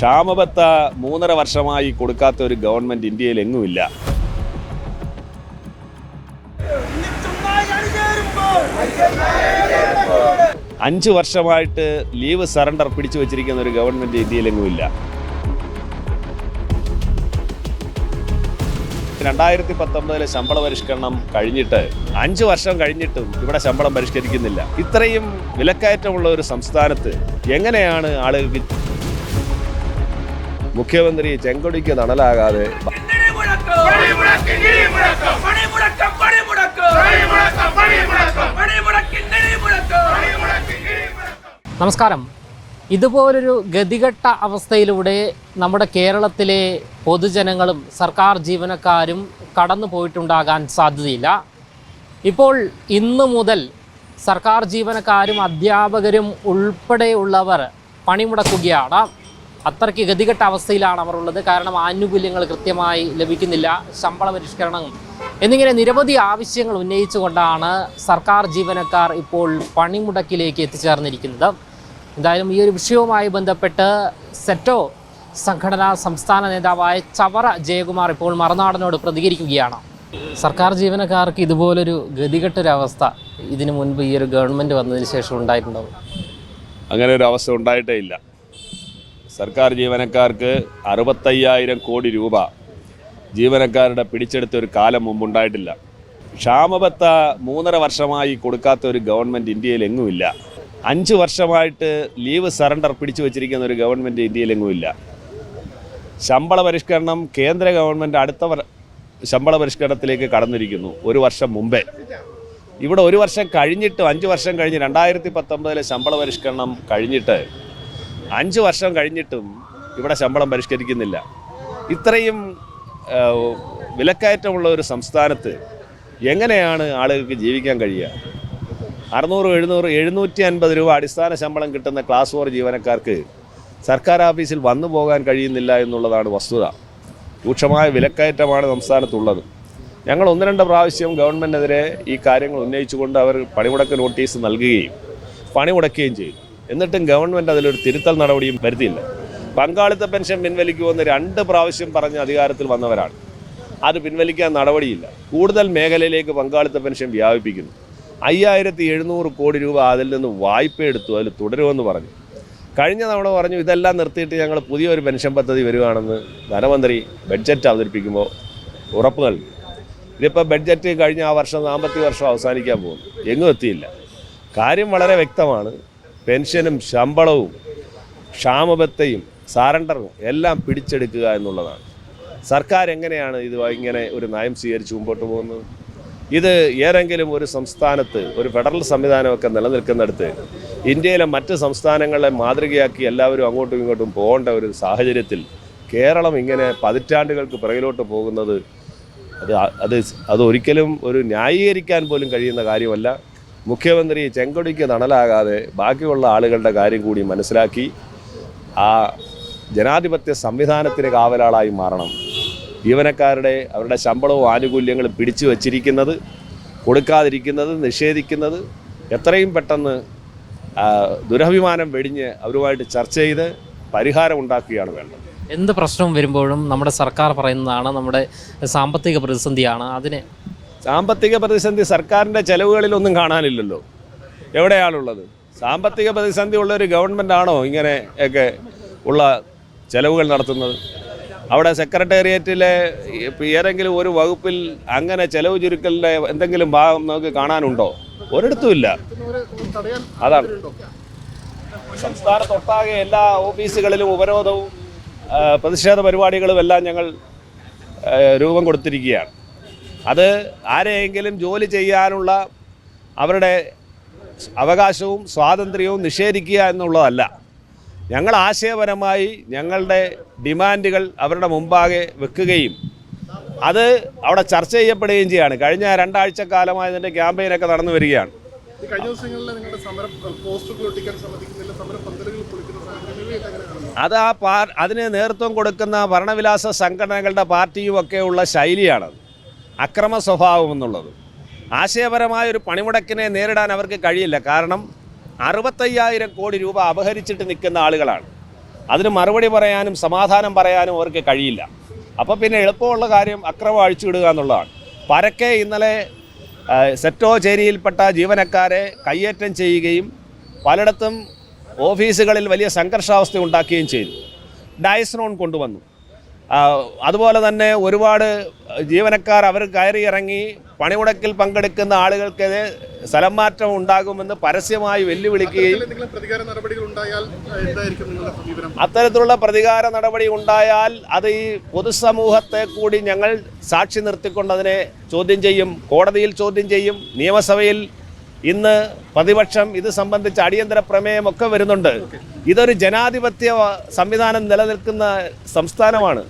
ക്ഷാമബത്ത മൂന്നര വർഷമായി കൊടുക്കാത്ത ഒരു ഗവൺമെന്റ് ഇന്ത്യയിൽ എങ്ങുമില്ല അഞ്ച് വർഷമായിട്ട് ലീവ് സറണ്ടർ പിടിച്ചു വച്ചിരിക്കുന്ന ഒരു ഗവൺമെന്റ് ഇന്ത്യയിൽ എങ്ങുമില്ല രണ്ടായിരത്തി പത്തൊമ്പതിലെ ശമ്പള പരിഷ്കരണം കഴിഞ്ഞിട്ട് അഞ്ച് വർഷം കഴിഞ്ഞിട്ടും ഇവിടെ ശമ്പളം പരിഷ്കരിക്കുന്നില്ല. ഇത്രയും വിലക്കയറ്റമുള്ള ഒരു സംസ്ഥാനത്ത് എങ്ങനെയാണ് ആളുകൾക്ക് മുഖ്യമന്ത്രി ചെങ്കൊടിക്ക് പണിമുടക്ക് നമസ്കാരം. ഇതുപോലൊരു ഗതികെട്ട അവസ്ഥയിലൂടെ നമ്മുടെ കേരളത്തിലെ പൊതുജനങ്ങളും സർക്കാർ ജീവനക്കാരും കടന്നു പോയിട്ടുണ്ടാകാൻ സാധ്യതയില്ല. ഇപ്പോൾ ഇന്നു മുതൽ സർക്കാർ ജീവനക്കാരും അധ്യാപകരും ഉൾപ്പെടെയുള്ളവർ പണിമുടക്കുകയാണ്. അത്രയ്ക്ക് ഗതികെട്ട അവസ്ഥയിലാണ് അവർ ഉള്ളത്. കാരണം ആനുകൂല്യങ്ങൾ കൃത്യമായി ലഭിക്കുന്നില്ല. ശമ്പള പരിഷ്കരണം എന്നിങ്ങനെ നിരവധി ആവശ്യങ്ങൾ ഉന്നയിച്ചുകൊണ്ടാണ് സർക്കാർ ജീവനക്കാർ ഇപ്പോൾ പണിമുടക്കിലേക്ക് എത്തിച്ചേർന്നിരിക്കുന്നത്. എന്തായാലും ഈ ഒരു വിഷയവുമായി ബന്ധപ്പെട്ട് സെറ്റോ സംഘടനാ സംസ്ഥാന നേതാവായ ചവറ ജയകുമാർ ഇപ്പോൾ മറുനാടനോട് പ്രതികരിക്കുകയാണ്. സർക്കാർ ജീവനക്കാർക്ക് ഇതുപോലൊരു ഗതികെട്ടൊരവസ്ഥ ഇതിനു മുൻപ് ഈ ഒരു ഗവൺമെന്റ് വന്നതിന് ശേഷം ഉണ്ടായിട്ടുണ്ടാവും. അങ്ങനെ ഒരു അവസ്ഥ ഉണ്ടായിട്ടേ ഇല്ല. സർക്കാർ ജീവനക്കാർക്ക് അറുപത്തയ്യായിരം കോടി രൂപ ജീവനക്കാരുടെ പിടിച്ചെടുത്ത ഒരു കാലം മുമ്പുണ്ടായിട്ടില്ല. ക്ഷാമബത്ത മൂന്നര വർഷമായി കൊടുക്കാത്ത ഒരു ഗവൺമെന്റ് ഇന്ത്യയിൽ എങ്ങുമില്ല അഞ്ച് വർഷമായിട്ട് ലീവ് സറണ്ടർ പിടിച്ചു വച്ചിരിക്കുന്ന ഒരു ഗവൺമെന്റ് ഇന്ത്യയിൽ എങ്ങുമില്ല ശമ്പള പരിഷ്കരണം കേന്ദ്ര ഗവൺമെന്റ് അടുത്ത ശമ്പള പരിഷ്കരണത്തിലേക്ക് കടന്നിരിക്കുന്നു ഒരു വർഷം മുമ്പേ. ഇവിടെ ഒരു വർഷം കഴിഞ്ഞിട്ട് അഞ്ച് വർഷം കഴിഞ്ഞ് രണ്ടായിരത്തി പത്തൊമ്പതിലെ ശമ്പള പരിഷ്കരണം കഴിഞ്ഞിട്ട് അഞ്ച് വർഷം കഴിഞ്ഞിട്ടും ഇവിടെ ശമ്പളം പരിഷ്കരിക്കുന്നില്ല. ഇത്രയും വിലക്കയറ്റമുള്ള ഒരു സംസ്ഥാനത്ത് എങ്ങനെയാണ് ആളുകൾക്ക് ജീവിക്കാൻ കഴിയുക? അറുന്നൂറ് എഴുന്നൂറ് എഴുന്നൂറ്റി അൻപത് രൂപ അടിസ്ഥാന ശമ്പളം കിട്ടുന്ന ക്ലാസ് ഫോർ ജീവനക്കാർക്ക് സർക്കാർ ഓഫീസിൽ വന്നു പോകാൻ കഴിയുന്നില്ല എന്നുള്ളതാണ് വസ്തുത. രൂക്ഷമായ വിലക്കയറ്റമാണ് സംസ്ഥാനത്തുള്ളത്. ഞങ്ങൾ ഒന്ന് രണ്ട് പ്രാവശ്യം ഗവൺമെന്റിനെതിരെ ഈ കാര്യങ്ങൾ ഉന്നയിച്ചുകൊണ്ട് അവർ പണിമുടക്ക് നോട്ടീസ് നൽകുകയും പണിമുടക്കുകയും ചെയ്തു. എന്നിട്ടും ഗവൺമെന്റ് അതിലൊരു തിരുത്തൽ നടപടിയും വരുത്തിയില്ല. പങ്കാളിത്ത പെൻഷൻ പിൻവലിക്കുമെന്ന് രണ്ട് പ്രാവശ്യം പറഞ്ഞ് അധികാരത്തിൽ വന്നവരാണ്. അത് പിൻവലിക്കാൻ നടപടിയില്ല. കൂടുതൽ മേഖലയിലേക്ക് പങ്കാളിത്ത പെൻഷൻ വ്യാപിപ്പിക്കുന്നു. അയ്യായിരത്തി എഴുന്നൂറ് കോടി രൂപ അതിൽ നിന്ന് വായ്പ എടുത്തു അതിൽ തുടരുമെന്ന് പറഞ്ഞു. കഴിഞ്ഞ തവണ പറഞ്ഞു ഇതെല്ലാം നിർത്തിയിട്ട് ഞങ്ങൾ പുതിയൊരു പെൻഷൻ പദ്ധതി വരികയാണെന്ന് ധനമന്ത്രി ബഡ്ജറ്റ് അവതരിപ്പിക്കുമ്പോൾ ഉറപ്പ് നൽകി. ഇതിപ്പോൾ ബഡ്ജറ്റ് കഴിഞ്ഞ ആ വർഷം സാമ്പത്തിക വർഷം അവസാനിക്കാൻ പോകുന്നു. എങ്ങും എത്തിയില്ല. കാര്യം വളരെ വ്യക്തമാണ്. പെൻഷനും ശമ്പളവും ക്ഷാമബത്തയും സാരണ്ടറും എല്ലാം പിടിച്ചെടുക്കുക എന്നുള്ളതാണ്. സർക്കാർ എങ്ങനെയാണ് ഇത് ഇങ്ങനെ ഒരു നയം സ്വീകരിച്ച് മുമ്പോട്ട് പോകുന്നത്? ഇത് ഏതെങ്കിലും ഒരു സംസ്ഥാനത്ത് ഒരു ഫെഡറൽ സംവിധാനമൊക്കെ നിലനിൽക്കുന്നിടത്ത് ഇന്ത്യയിലെ മറ്റ് സംസ്ഥാനങ്ങളെ മാതൃകയാക്കി എല്ലാവരും അങ്ങോട്ടും ഇങ്ങോട്ടും പോകേണ്ട ഒരു സാഹചര്യത്തിൽ കേരളം ഇങ്ങനെ പതിറ്റാണ്ടുകൾക്ക് പിറകിലോട്ട് പോകുന്നത് അത് അത് അതൊരിക്കലും ഒരു ന്യായീകരിക്കാൻ പോലും കഴിയുന്ന കാര്യമല്ല. മുഖ്യമന്ത്രി ചെങ്കൊടിക്ക് തണലാകാതെ ബാക്കിയുള്ള ആളുകളുടെ കാര്യം കൂടി മനസ്സിലാക്കി ആ ജനാധിപത്യ സംവിധാനത്തിന് കാവലാളായി മാറണം. ജീവനക്കാരുടെ അവരുടെ ശമ്പളവും ആനുകൂല്യങ്ങളും പിടിച്ചു വച്ചിരിക്കുന്നത് കൊടുക്കാതിരിക്കുന്നത് നിഷേധിക്കുന്നത് എത്രയും പെട്ടെന്ന് ദുരഭിമാനം വെടിഞ്ഞ് അവരുമായിട്ട് ചർച്ച ചെയ്ത് പരിഹാരം ഉണ്ടാക്കുകയാണ് വേണ്ടത്. എന്ത് പ്രശ്നം വരുമ്പോഴും നമ്മുടെ സർക്കാർ പറയുന്നതാണ് നമ്മുടെ സാമ്പത്തിക പ്രതിസന്ധിയാണ്. അതിനെ സാമ്പത്തിക പ്രതിസന്ധി സർക്കാരിന്റെ ചെലവുകളിലൊന്നും കാണാനില്ലല്ലോ. എവിടെയാണുള്ളത്? സാമ്പത്തിക പ്രതിസന്ധി ഉള്ള ഒരു ആണോ ഇങ്ങനെ ഒക്കെ ഉള്ള ചെലവുകൾ നടത്തുന്നത്? അവിടെ സെക്രട്ടേറിയറ്റിലെ ഏതെങ്കിലും ഒരു വകുപ്പിൽ അങ്ങനെ ചെലവ് ചുരുക്കലിന്റെ എന്തെങ്കിലും ഭാഗം നമുക്ക് കാണാനുണ്ടോ? ഒരിടത്തുമില്ല അതാണ്. സംസ്ഥാനത്തൊട്ടാകെ എല്ലാ ഓഫീസുകളിലും ഉപരോധവും പ്രതിഷേധ പരിപാടികളും എല്ലാം ഞങ്ങൾ രൂപം കൊടുത്തിരിക്കുകയാണ്. അത് ആരെയെങ്കിലും ജോലി ചെയ്യാനുള്ള അവരുടെ അവകാശവും സ്വാതന്ത്ര്യവും നിഷേധിക്കുക എന്നുള്ളതല്ല. ഞങ്ങൾ ആശയപരമായി ഞങ്ങളുടെ ഡിമാൻഡുകൾ അവരുടെ മുമ്പാകെ വെക്കുകയും അത് അവിടെ ചർച്ച ചെയ്യപ്പെടുകയും ചെയ്യാണ്. കഴിഞ്ഞ രണ്ടാഴ്ച കാലമായി ഇതിന്റെ ക്യാമ്പയിനൊക്കെ നടന്നു വരികയാണ്. അത് ആ പാ അതിന് നേതൃത്വം കൊടുക്കുന്ന ഭരണവിലാസ സംഘടനകളുടെ പാർട്ടിയും ഒക്കെയുള്ള ശൈലിയാണ്. അക്രമ സ്വഭാവം എന്നുള്ളത്. ആശയപരമായ ഒരു പണിമുടക്കിനെ നേരിടാൻ അവർക്ക് കഴിയില്ല. കാരണം അറുപത്തയ്യായിരം കോടി രൂപ അപഹരിച്ചിട്ട് നിൽക്കുന്ന ആളുകളാണ്. അതിന് മറുപടി പറയാനും സമാധാനം പറയാനും അവർക്ക് കഴിയില്ല. അപ്പോൾ പിന്നെ എളുപ്പമുള്ള കാര്യം അക്രമം അഴിച്ചുവിടുക എന്നുള്ളതാണ്. പരക്കെ ഇന്നലെ സെറ്റോ ചേരിയിൽപ്പെട്ട ജീവനക്കാരെ കയ്യേറ്റം ചെയ്യുകയും പലയിടത്തും ഓഫീസുകളിൽ വലിയ സംഘർഷാവസ്ഥ ഉണ്ടാക്കുകയും ചെയ്തു. ഡയസ്നോൺ കൊണ്ടുവന്നു. അതുപോലെ തന്നെ ഒരുപാട് ജീവനക്കാർ അവർ കയറി ഇറങ്ങി പണിമുടക്കിൽ പങ്കെടുക്കുന്ന ആളുകൾക്കെതിരെ സ്ഥലം മാറ്റം ഉണ്ടാകുമെന്ന് പരസ്യമായി വെല്ലുവിളിക്കുകയും അത്തരത്തിലുള്ള പ്രതികാര നടപടി ഉണ്ടായാൽ അത് ഈ പൊതുസമൂഹത്തെ കൂടി ഞങ്ങൾ സാക്ഷി നിർത്തിക്കൊണ്ട് അതിനെ ചോദ്യം ചെയ്യും കോടതിയിൽ ചോദ്യം ചെയ്യും നിയമസഭയിൽ ഇന്ന് പ്രതിപക്ഷം ഇത് സംബന്ധിച്ച് അടിയന്തര പ്രമേയമൊക്കെ വരുന്നുണ്ട്. ഇതൊരു ജനാധിപത്യ സംവിധാനം നിലനിൽക്കുന്ന സംസ്ഥാനമാണ്.